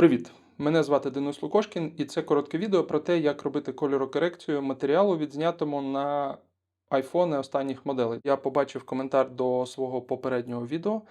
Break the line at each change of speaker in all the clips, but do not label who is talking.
Привіт! Мене звати Денис Лукошкін, і це коротке відео про те, як робити кольорокорекцію матеріалу, відзнятому на айфони останніх моделей. Я побачив коментар до свого попереднього відео.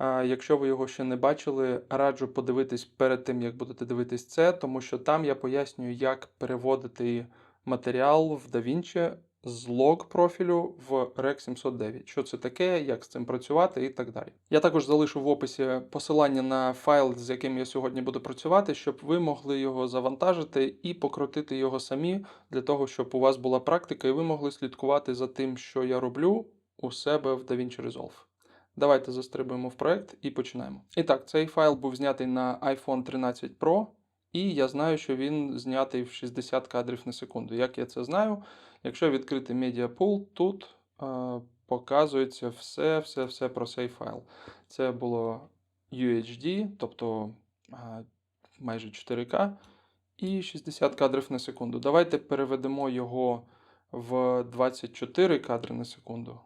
Якщо ви його ще не бачили, раджу подивитись перед тим, як будете дивитись це, тому що там я пояснюю, як переводити матеріал в DaVinci з лог профілю в Rec 709. Що це таке, як з цим працювати і так далі. Я також залишу в описі посилання на файл, з яким я сьогодні буду працювати, щоб ви могли його завантажити і покрутити його самі, для того, щоб у вас була практика, і ви могли слідкувати за тим, що я роблю у себе в DaVinci Resolve. Давайте застрибуємо в проект і починаємо. І так, цей файл був знятий на iPhone 13 Pro, і я знаю, що він знятий в 60 кадрів на секунду. Як я це знаю? Якщо відкрити Pool, тут е, показується все, все, все про цей файл. Це було UHD, тобто е, майже 4К, і 60 кадрів на секунду. Давайте переведемо його в 24 кадри на секунду.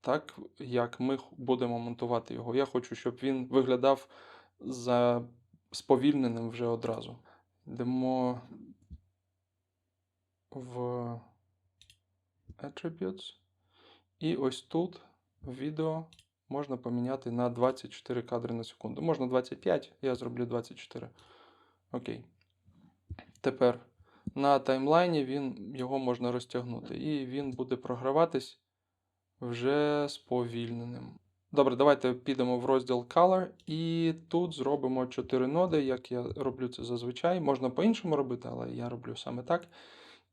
Так, як ми будемо монтувати його. Я хочу, щоб він виглядав за сповільненим вже одразу. Йдемо в Attributes. І ось тут відео можна поміняти на 24 кадри на секунду. Можна 25, я зроблю 24. Окей. Тепер на таймлайні він, його можна розтягнути, і він буде програватись вже сповільненим. Добре, давайте підемо в розділ Color, і тут зробимо 4 ноди, як я роблю це зазвичай. Можна по-іншому робити, але я роблю саме так.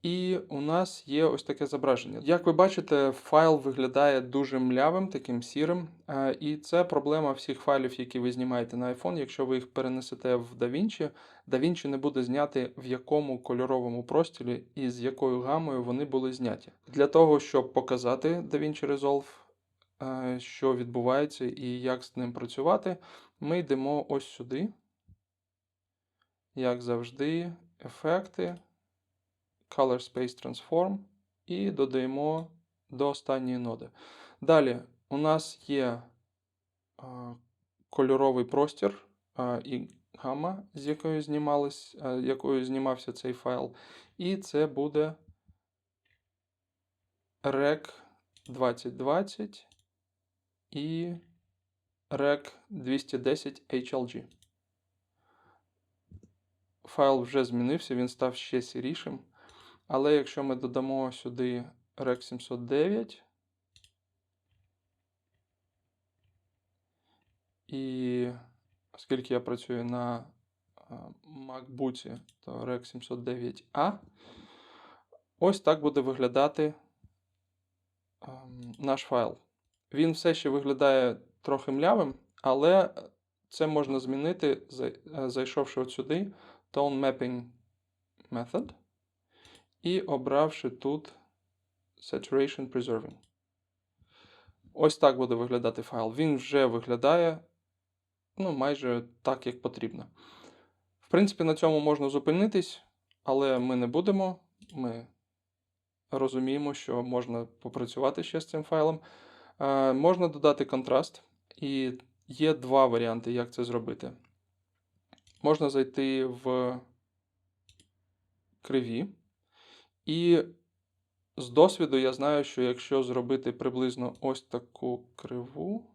І у нас є ось таке зображення. Як ви бачите, файл виглядає дуже млявим, таким сірим. Е, І це проблема всіх файлів, які ви знімаєте на iPhone. Якщо ви їх перенесете в DaVinci, DaVinci не буде зняти в якому кольоровому простілі і з якою гамою вони були зняті. Для того, щоб показати DaVinci Resolve, що відбувається і як з ним працювати, ми йдемо ось сюди. Як завжди, ефекти. Color Space Transform і додаємо до останньої ноди. Далі у нас є а, кольоровий простір а, і гамма, з якою знімались, якою знімався цей файл. І це буде Rec 2020 і Rec 210 HLG. Файл вже змінився, він став ще сірішим. Але якщо ми додамо сюди REC 709 і оскільки я працюю на MacBook, то REC 709A, ось так буде виглядати наш файл. Він все ще виглядає трохи млявим, але це можна змінити, зайшовши от сюди Tone Mapping Method і обравши тут Saturation Preserving. Ось так буде виглядати файл. Він вже виглядає ну, майже так, як потрібно. В принципі, на цьому можна зупинитись, але ми не будемо. Ми розуміємо, що можна попрацювати ще з цим файлом. Е, можна додати контраст, і є два варіанти, як це зробити. Можна зайти в криві. І з досвіду я знаю, що якщо зробити приблизно ось таку криву,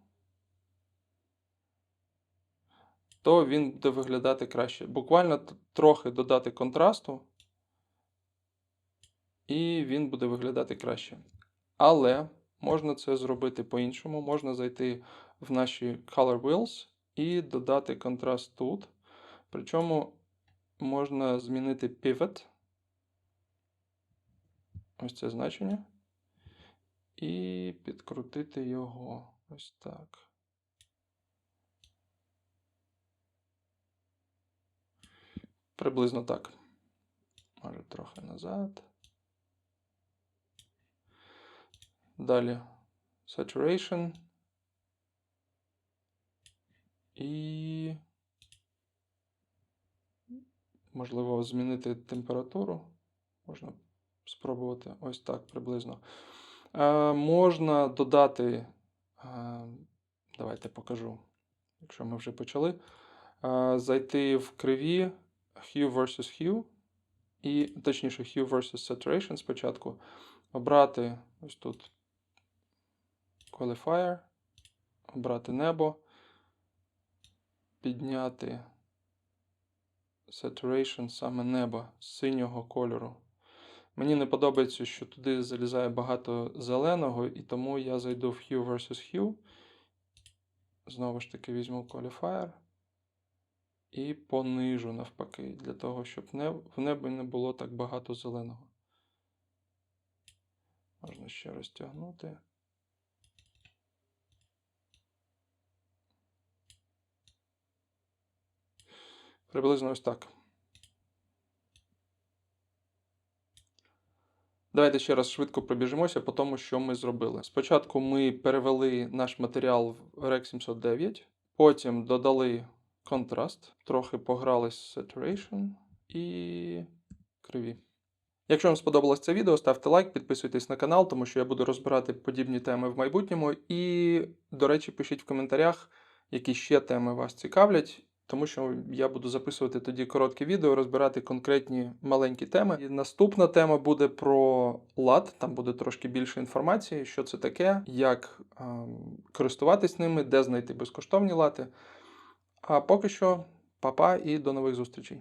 то він буде виглядати краще. Буквально трохи додати контрасту, і він буде виглядати краще. Але можна це зробити по-іншому. Можна зайти в наші Color Wheels і додати контраст тут. Причому можна змінити Pivot ось це значення. І підкрутити його ось так. Приблизно так. Може, трохи назад. Далі saturation. І можливо змінити температуру. Можна спробувати ось так приблизно. Е, Можна додати, е, давайте покажу, якщо ми вже почали. е, зайти в криві Hue versus Hue, і точніше Hue versus Saturation спочатку, обрати ось тут Qualifier, обрати небо, підняти Saturation саме неба синього кольору. Мені не подобається, що туди залізає багато зеленого, і тому я зайду в Hue versus Hue. Знову ж таки візьму Qualifier і понижу навпаки, для того, щоб в небі не було так багато зеленого. Можна ще розтягнути. Приблизно ось так. Давайте ще раз швидко пробіжимося по тому, що ми зробили. Спочатку ми перевели наш матеріал в Rec 709, потім додали контраст, трохи пограли з saturation і криві. Якщо вам сподобалось це відео, ставте лайк, підписуйтесь на канал, тому що я буду розбирати подібні теми в майбутньому. І, до речі, пишіть в коментарях, які ще теми вас цікавлять, тому що я буду записувати тоді коротке відео, розбирати конкретні маленькі теми. І наступна тема буде про лад, там буде трошки більше інформації, що це таке, як ем, користуватись ними, де знайти безкоштовні лати. А поки що, па-па і до нових зустрічей.